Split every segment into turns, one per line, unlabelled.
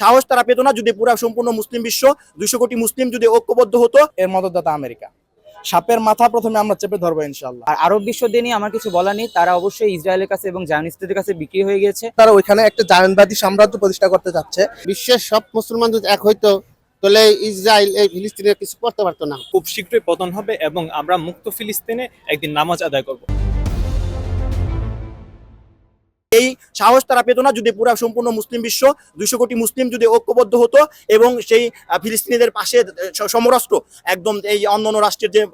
সাহস তারা পেত না যদি পুরা সম্পূর্ণ মুসলিম বিশ্ব দুইশো কোটি মুসলিম যদি ঐক্যবদ্ধ হতো
এর মদতদাতা আমেরিকা। সাপের মাথা প্রথমে আমরা চেপে ধরবো ইনশাল্লাহ
আর আরব বিশ্ব দিয়ে নিয়ে আমার কিছু বলা নেই তারা অবশ্যই ইসরায়েলের কাছে এবং জায়নিস্টদের কাছে বিক্রি হয়ে গেছে
তারা ওইখানে একটা জায়নবাদী সাম্রাজ্য প্রতিষ্ঠা করতে যাচ্ছে।
বিশ্বের সব মুসলমান যদি এক হইতো তাহলে ইসরায়েল এই ফিলিস্তিনের কিছু করতে পারতো না।
খুব শীঘ্রই পতন হবে এবং আমরা মুক্ত ফিলিস্তিনে একদিন নামাজ আদায় করব।
এই সাহস তারা পেত না। যদি পুরা সম্পূর্ণ মুসলিম বিশ্ব, দুইশো কোটি মুসলিম যদি ঐক্যবদ্ধ হতো এবং সেই ফিলিস্তিনিদের পাশে সমরাষ্ট্র একদম এই অন্যান্য রাষ্ট্রের যে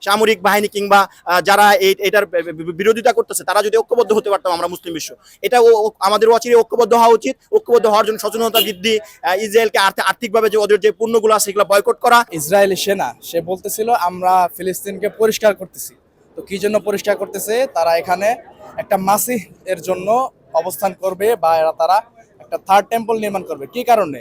সামরিক বাহিনী কিংবা যারা এটার বিরোধিতা করতেছে, তারা যদি ঐক্যবদ্ধ হতে পারতাম আমরা মুসলিম বিশ্ব। এটা আমাদের অচিরে ঐক্যবদ্ধ হওয়া উচিত। ঐক্যবদ্ধ হওয়ার জন্য সচেতনতা বৃদ্ধি ইসরায়েলকে আর্থি- আর্থিকভাবে যে ওদের যে পণ্যগুলো আছে সেগুলো বয়কট করা।
ইসরায়েলি সেনা, সে বলতেছিল, আমরা ফিলিস্তিনকে পরিষ্কার করতেছি। তো কি জন্য পরিষ্কার করতেছে? তারা এখানে একটা মাসিহ এর জন্য অবস্থান করবে বা এরা তারা একটা থার্ড টেম্পল নির্মাণ করবে। কি কারণে?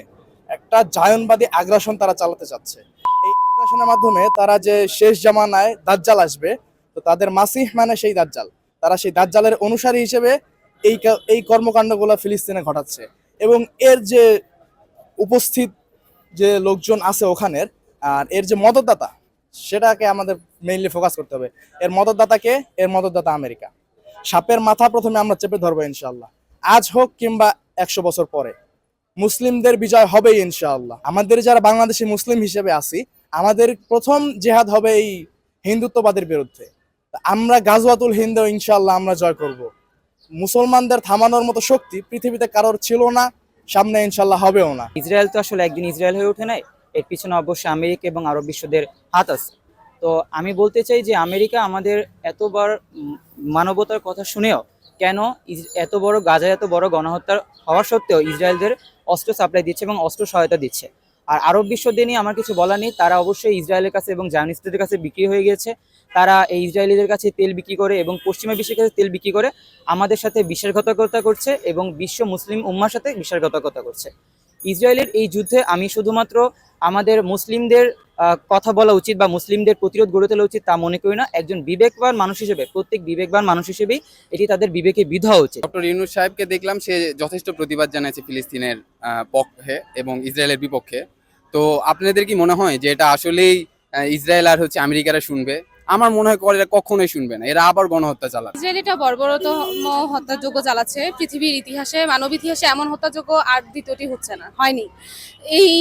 একটা জায়নবাদী আগ্রাসন তারা চালাতে চাচ্ছে। এই আগ্রাসনের মাধ্যমে তারা যে শেষ জামানায় দাজ্জাল আসবে, তো তাদের মাসিহ মানে সেই দাজ্জাল। তারা সেই দাজ্জালের অনুসারী হিসেবে এই এই কর্মকাণ্ডগুলো ফিলিস্তিনে ঘটাচ্ছে। এবং এর যে উপস্থিত যে লোকজন আছে ওখানের, আর এর যে মদতদাতা সেটাকে আমাদের মেইনলি ফোকাস করতে হবে। এর মদতদাতাকে এর মদতদাতা আমেরিকা। সাপের মাথা প্রথমে আমরা চেপে ধরবো ইনশাআল্লাহ। আজ হোক কিংবা একশো বছর পরে, মুসলিমদের বিজয় হবেই ইনশাআল্লাহ। আমাদের যারা বাংলাদেশি মুসলিম হিসেবে আছি, আমাদের প্রথম জেহাদ হবে এই হিন্দুত্ববাদের বিরুদ্ধে। আমরা গাজওয়াতুল হিন্দ ইনশাআল্লাহ আমরা জয় করব। মুসলমানদের থামানোর মতো শক্তি পৃথিবীতে কারোর ছিল না, সামনে ইনশাল্লাহ হবেও না।
ইসরায়েল তো আসলে একদিন ইসরায়েল হয়ে ওঠে নাই। এর পিছনে অবশ্যই আমেরিকা এবং আরব বিশ্বদের হাত আছে। তো আমি বলতে চাই যে আমেরিকা আমাদের এতবার মানবতার কথা শুনেও কেন এত বড় গাজায় এত বড় গণহত্যার হওয়া সত্ত্বেও ইসরায়েলদের অস্ত্র সাপ্লাই দিচ্ছে এবং অস্ত্র সহায়তা দিচ্ছে। আর আরব বিশ্ব দিয়ে নিয়ে আমার কিছু বলার নেই, তারা অবশ্যই ইসরায়েলের কাছে এবং জার্নিস্টদের কাছে বিক্রি হয়ে গেছে তারা এই ইসরায়েলিদের কাছে তেল বিক্রি করে এবং পশ্চিমা বিশ্বের কাছে তেল বিক্রি করে আমাদের সাথে বিশ্বাসঘাতকতা করছে এবং বিশ্ব মুসলিম উম্মার সাথে বিশ্বাসঘাতকতা করছে। ইসরায়েলের এই যুদ্ধে আমি শুধুমাত্র আমাদের মুসলিমদের কথা বলা উচিত বা মুসলিমদের প্রতিরোধ গড়ে তোলা উচিত তা মনে করি না। একজন বিবেকবান মানুষ হিসেবে, প্রত্যেক বিবেকবান মানুষ হিসেবেই এটি তাদের বিবেকে বিধা উচিত
ডক্টর ইউনুস সাহেবকে দেখলাম, সে যথেষ্ট প্রতিবাদ জানাচ্ছে ফিলিস্তিনের পক্ষে এবং ইসরায়েলের বিপক্ষে। তো আপনাদের কি মনে হয় যে এটা আসলেই ইসরায়েল আর হচ্ছে আমেরিকারা শুনবে? আমার মনে হয় করে এরা কখনোই শুনবে না। এরা আবার গণহত্যা চালাবে
ইসরায়েলিটা বর্বরতম হত্যাযোগ্য চালাচ্ছে। পৃথিবীর ইতিহাসে মানব ইতিহাসে এমন হত্যাযোগ্য আর দ্বিতীয়টি হচ্ছে না হয়নি। এই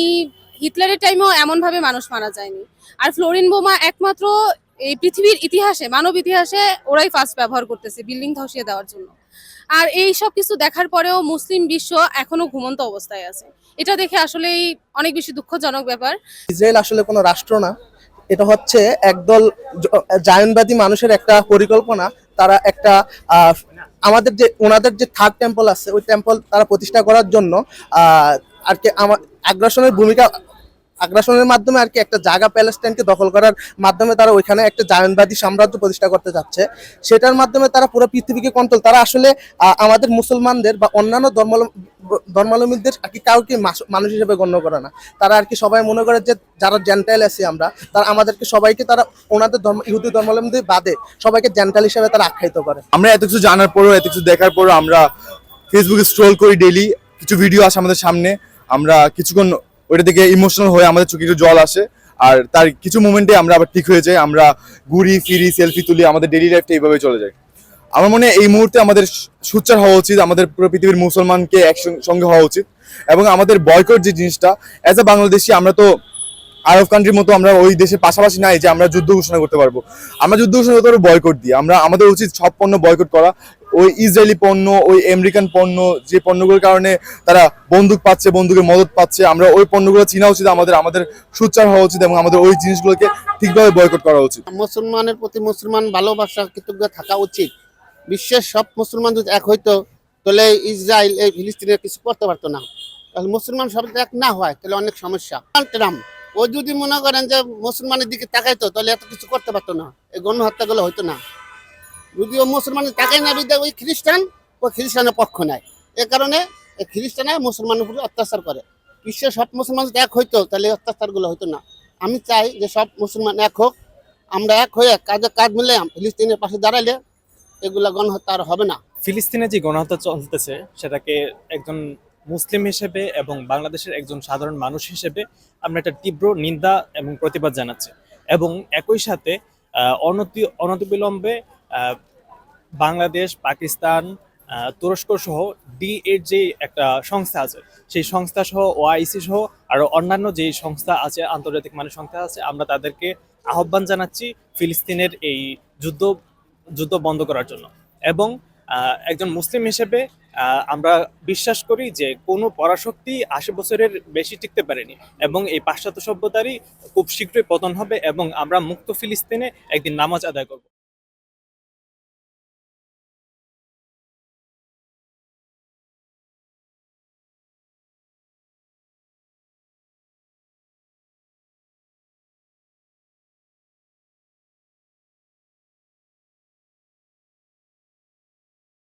হিটলারের টাইমেও এমনভাবে মানুষ মারা যায়নি। আর ফ্লোরিন বোমা একমাত্র এই পৃথিবীর ইতিহাসে মানব ইতিহাসে ওরাই ফার্স্ট ব্যবহার করতেছে বিল্ডিং ধসিয়ে দেওয়ার জন্য। আর এই সব কিছু দেখার পরেও মুসলিম বিশ্ব এখনও ঘুমন্ত অবস্থায় আছে। এটা দেখে আসলেই অনেক বেশি দুঃখজনক ব্যাপার।
ইসরায়েল আসলে কোনো রাষ্ট্র না। এটা হচ্ছে একদল জায়নবাদী মানুষের একটা পরিকল্পনা। তারা একটা আমাদের যে, ওনাদের যে থার্ড টেম্পল আছে, ওই টেম্পল তারা প্রতিষ্ঠা করার জন্য আর কি আমার আগ্রাসনের ভূমিকা আগ্রাসনের মাধ্যমে আর কি একটা জায়গা প্যালেস্টাইনকে দখল করার মাধ্যমে তারা ওইখানে একটা জায়নবাদী সাম্রাজ্য প্রতিষ্ঠা করতে যাচ্ছে। সেটার মাধ্যমে তারা পুরো পৃথিবীকে কন্ট্রোল তারা আসলে আমাদের মুসলমানদের বা অন্যান্য ধর্মাবলম্বী ধর্মাবলম্বীদের আর কি কাউকে মানুষ হিসেবে গণ্য করে না। তারা আর কি সবাই মনে করে যে যারা জেন্টাইল আছি আমরা, তারা আমাদেরকে সবাইকে তারা ওনাদের ধর্ম, ইহুদি ধর্মাবলম্বী বাদে সবাইকে জেন্টাইল হিসেবে তারা আখ্যায়িত করে।
আমরা এত কিছু জানার পরও, এত কিছু দেখার পরও আমরা ফেসবুকে স্ক্রল করি ডেইলি কিছু ভিডিও আসে আমাদের সামনে। আমরা কিছুক্ষণ ওইটা থেকে ইমোশনাল হয়ে আমাদের চোখে জল আসে। আর তার কিছু মোমেন্টে আমরা আবার ঠিক হয়ে যাই, আমরা ঘুরি, ফিরি সেলফি তুলি, আমাদের ডেইলি লাইফটা এইভাবে চলে যায়। আমার মনে হয় এই মুহূর্তে আমাদের সুচ্চার হওয়া উচিত, আমাদের পুরো পৃথিবীর মুসলমানকে একসঙ্গে হওয়া উচিত। এবং আমাদের বয়কট যে জিনিসটা অ্যাজ এ বাংলাদেশি আমরা তো আরব কান্ট্রির মতো আমরা ওই দেশের পাশাপাশি নাই যে আমরা যুদ্ধ ঘোষণা করতে পারব। আমরা যুদ্ধ ঘোষণা করতে পারব বয়কট দিয়ে। আমরা, আমাদের উচিত সব পণ্য বয়কট করা ওই ইসরায়েলি পণ্য, ওই আমেরিকান পণ্য, যে পণ্যগুলোর কারণে তারা বন্দুক পাচ্ছে, বন্দুকের মদত পাচ্ছে, আমরা ওই পণ্যগুলো চিনা উচিত, আমাদের আমাদের সুচ্চার হওয়া উচিত এবং আমাদের ওই জিনিসগুলোকে ঠিকভাবে বয়কট করা উচিত।
মুসলমানের প্রতি মুসলমান ভালোবাসা কৃতজ্ঞ থাকা উচিত। বিশ্বের সব মুসলমান যদি এক হইতো, তাহলে ইসরায়েল এই ফিলিস্তিনের কিছু করতে পারতো না। তাহলে মুসলমান সব এক না হয়, তাহলে অনেক সমস্যা। ট্রাম্প, ও যদি মনে করেন যে মুসলমানের দিকে তাকাইতো, তাহলে এত কিছু করতে পারতো না। এই গণহত্যাগুলো হইতো না। যদি ও মুসলমানের তাকাই না বিদ্যা ওই খ্রিস্টান ও খ্রিস্টানের পক্ষ নেয় এ কারণে খ্রিস্টানে মুসলমানের উপরে অত্যাচার করে। বিশ্বের সব মুসলমান যদি এক হইতো, তাহলে এই অত্যাচারগুলো হইতো না। আমি চাই যে সব মুসলমান এক হোক, আমরা এক হয়ে কাজে কাজ মিলে ফিলিস্তিনের পাশে দাঁড়াইলে এগুলা গণহত্যা আর হবে না।
ফিলিস্তিনে যে গণহত্যা চলতেছে, সেটাকে একজন মুসলিম হিসেবে এবং বাংলাদেশের একজন সাধারণ মানুষ হিসেবে আমরা একটা তীব্র নিন্দা এবং প্রতিবাদ জানাচ্ছি। এবং একই সাথে অনতি, অনতিবিলম্বে বাংলাদেশ, পাকিস্তান তুরস্ক সহ ডি এর যে একটা সংস্থা আছে, সেই সংস্থা সহ ওআইসি সহ, আরও অন্যান্য যে সংস্থা আছে, আন্তর্জাতিক মানের সংস্থা আছে, আমরা তাদেরকে আহ্বান জানাচ্ছি ফিলিস্তিনের এই যুদ্ধ যুদ্ধ বন্ধ করার জন্য। এবং একজন মুসলিম হিসেবে আমরা বিশ্বাস করি যে কোনো পরাশক্তি আশি বছরের বেশি টিকতে পারেনি এবং এই পাশ্চাত্য সভ্যতারই খুব শীঘ্রই পতন হবে এবং আমরা মুক্ত ফিলিস্তিনে একদিন নামাজ আদায় করব।